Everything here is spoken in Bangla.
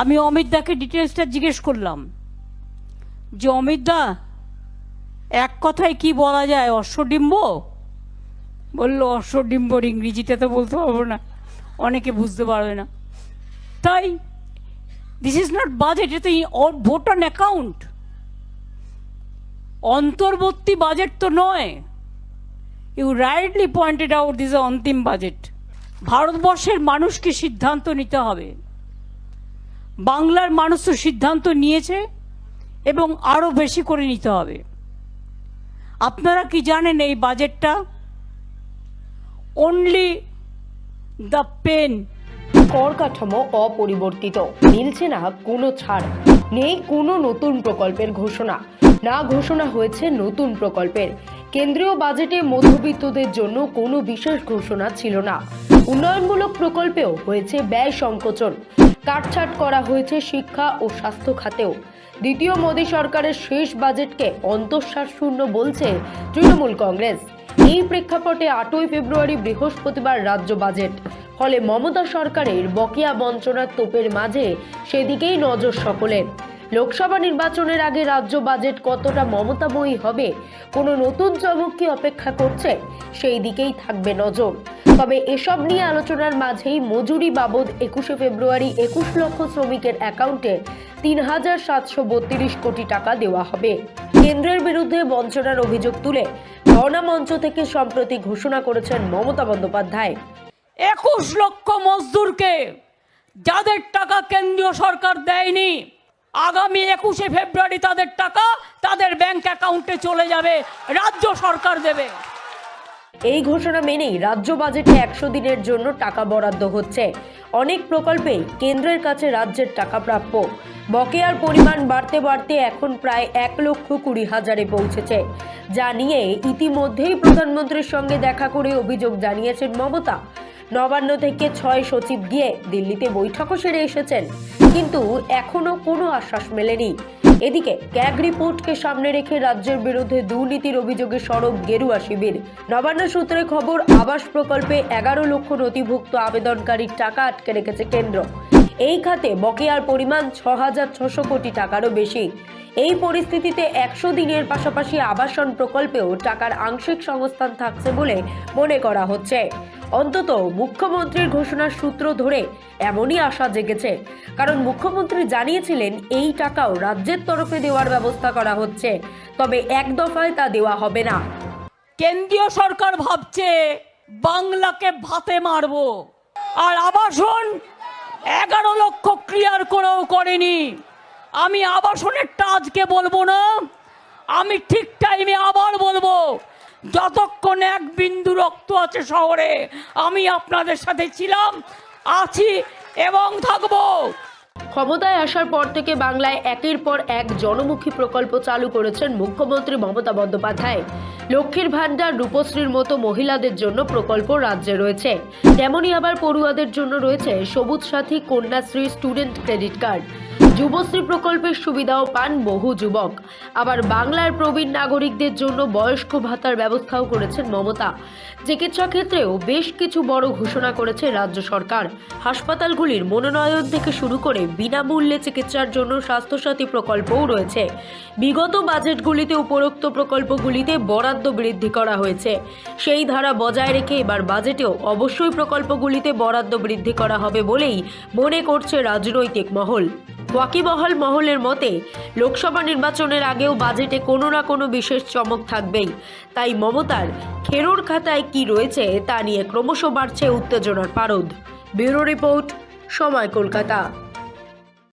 আমি অমিত দাকে ডিটেলসটা জিজ্ঞেস করলাম যে, অমিত দা, এক কথায় কি বলা যায়, অশ্বডিম্ব? বলল অশ্বডিম্বর ইংরেজিতে তো বলতে পারব না, অনেকে বুঝতে পারবে না। তাই দিস ইজ নট বাজেট এটা ভোট অন অ্যাকাউন্ট অন্তর্বর্তী বাজেট তো নয়। You rightly pointed out this অন্তিম বাজেট ভারতবর্ষের মানুষকে সিদ্ধান্ত নিতে হবে। বাংলার মানুষ তো সিদ্ধান্ত নিয়েছে এবং আরও বেশি করে নিতে হবে। আপনারা কি জানেন এই বাজেটটা? অনলি দ্য পেন কর কাঠামো অপরিবর্তিত। মিলছে না কোনো ছাড়, নেই কোনো নতুন প্রকল্পের ঘোষণা। না ঘোষণা হয়েছে নতুন প্রকল্পের। কেন্দ্রীয় বাজেটে মধ্যবিত্তদের জন্য কোনো বিশেষ ঘোষণা ছিল না। উন্নয়নমূলক প্রকল্পেও হয়েছে ব্যয় সংকোচন। কাটছাট করা হয়েছে শিক্ষা ও স্বাস্থ্য খাতেও। দ্বিতীয় মোদী সরকারের শেষ বাজেটকে অন্তঃশ্বাস শূন্য বলছে তৃণমূল কংগ্রেস। এই প্রেক্ষাপটে আটই ফেব্রুয়ারি বৃহস্পতিবার রাজ্য বাজেট। ফলে মমতা সরকারের বকেয়া বঞ্চনার তোপের মাঝে সেদিকেই নজর সকলের। লোকসভা নির্বাচনের আগে রাজ্য বাজেট কতটা মমতাময়ী হবে, কোনো নতুন চমক কি অপেক্ষা করছে, সেই দিকেই থাকবে নজর। তবে এসব নিয়ে আলোচনার মাঝেই মজুরি বাবদ একুশে ফেব্রুয়ারি একুশ লক্ষ শ্রমিকের অ্যাকাউন্টে তিন হাজার সাতশো বত্রিশ কোটি টাকা দেওয়া হবে। কেন্দ্রের বিরুদ্ধে বঞ্চনার অভিযোগ তুলে ধর্ণা মঞ্চ থেকে সম্প্রতি ঘোষণা করেছেন মমতা বন্দ্যোপাধ্যায়। একুশ লক্ষ মজদুরকে যাদের টাকা কেন্দ্রীয় সরকার দেয়নি আগামী একুশে ফেব্রুয়ারি তাদের টাকা তাদের ব্যাংক অ্যাকাউন্টে চলে যাবে, রাজ্য সরকার দেবে। এই ঘোষণা মেনেই রাজ্য বাজেটে একশো দিনের জন্য টাকা বরাদ্দ হচ্ছে। অনেক প্রকল্পেই কেন্দ্রের কাছে রাজ্যের টাকা প্রাপ্য। বকেয়ার পরিমাণ বাড়তে বাড়তে এখন প্রায় এক লক্ষ কুড়ি হাজারে পৌঁছেছে। যা নিয়ে ইতিমধ্যেই প্রধানমন্ত্রীর সঙ্গে দেখা করে অভিযোগ জানিয়েছেন মমতা। নবান্ন থেকে ছয় সচিব গিয়ে দিল্লিতে বৈঠকও সেরে এসেছেন। কিন্তু এখনও কোনো আশ্বাস মেলেনি। এদিকে ক্যাগ রিপোর্টকে সামনে রেখে রাজ্যের বিরুদ্ধে দুর্নীতির অভিযোগে সড়ক গেরুয়া শিবির। নবান্ন সূত্রে খবর, আবাস প্রকল্পে এগারো লক্ষ নথিভুক্ত আবেদনকারীর টাকা আটকে রেখেছে কেন্দ্র। এই খাতে বকেয়ার পরিমাণ ছ হাজার ছশো কোটি টাকারও বেশি। এই পরিস্থিতিতে একশো দিনের পাশাপাশি আবাসন প্রকল্পেও টাকার আংশিক সংস্থান থাকছে বলে মনে করা হচ্ছে। অন্তত মুখ্যমন্ত্রীর ঘোষণার সূত্র ধরে এমনই আশা জেগেছে। কারণ মুখ্যমন্ত্রী জানিয়েছিলেন, এই টাকাও রাজ্যের তরফে দেওয়ার ব্যবস্থা করা হচ্ছে। তবে এক দফায় তা দেওয়া হবে না। কেন্দ্রীয় সরকার ভাবছে, বাংলাকে ভাতে মারবো। আর আবাসন এগারো লক্ষ ক্লিয়ার করেও করেনি। আমি আবাসনেরটা আজকে বলব না, আমি ঠিক টাইমে যতক্ষণ এক বিন্দু রক্ত আছে শহরে, আমি আপনাদের সাথে ছিলাম, আছি এবং থাকব। ক্ষমতায় আসার পর থেকে বাংলায় একের পর এক জনমুখী প্রকল্প চালু করেছেন মুখ্যমন্ত্রী মমতা বন্দ্যোপাধ্যায়। লক্ষ্মীর ভাণ্ডার, রূপশ্রীর মতো মহিলাদের জন্য প্রকল্প রাজ্যে রয়েছে। তেমনই আবার পড়ুয়াদের জন্য রয়েছে Sabuj Sathi, Kanyashree, student credit card. Yuvashree প্রকল্পের সুবিধাও পান বহু যুবক। আবার বাংলার প্রবীণ নাগরিকদের জন্য বয়স্ক ভাতার ব্যবস্থাও করেছেন মমতা। চিকিৎসা ক্ষেত্রেও বেশ কিছু বড় ঘোষণা করেছে রাজ্য সরকার। হাসপাতালগুলির মনোনয়ন থেকে শুরু করে বিনামূল্যে চিকিৎসার জন্য স্বাস্থ্যসাথী প্রকল্পও রয়েছে। বিগত বাজেটগুলিতে উপরোক্ত প্রকল্পগুলিতে বরাদ্দ বৃদ্ধি করা হয়েছে। সেই ধারা বজায় রেখে এবার বাজেটেও অবশ্যই প্রকল্পগুলিতে বরাদ্দ বৃদ্ধি করা হবে বলেই মনে করছে রাজনৈতিক মহল। ওয়াকিবহাল মহলের মতে, লোকসভা নির্বাচনের আগেও বাজেটে কোনো না কোনো বিশেষ চমক থাকবেই। তাই মমতার খেরোর খাতায় কি রয়েছে তা নিয়ে ক্রমশ বাড়ছে উত্তেজনার পারদ। ব্যুরো রিপোর্ট, সময় কলকাতা।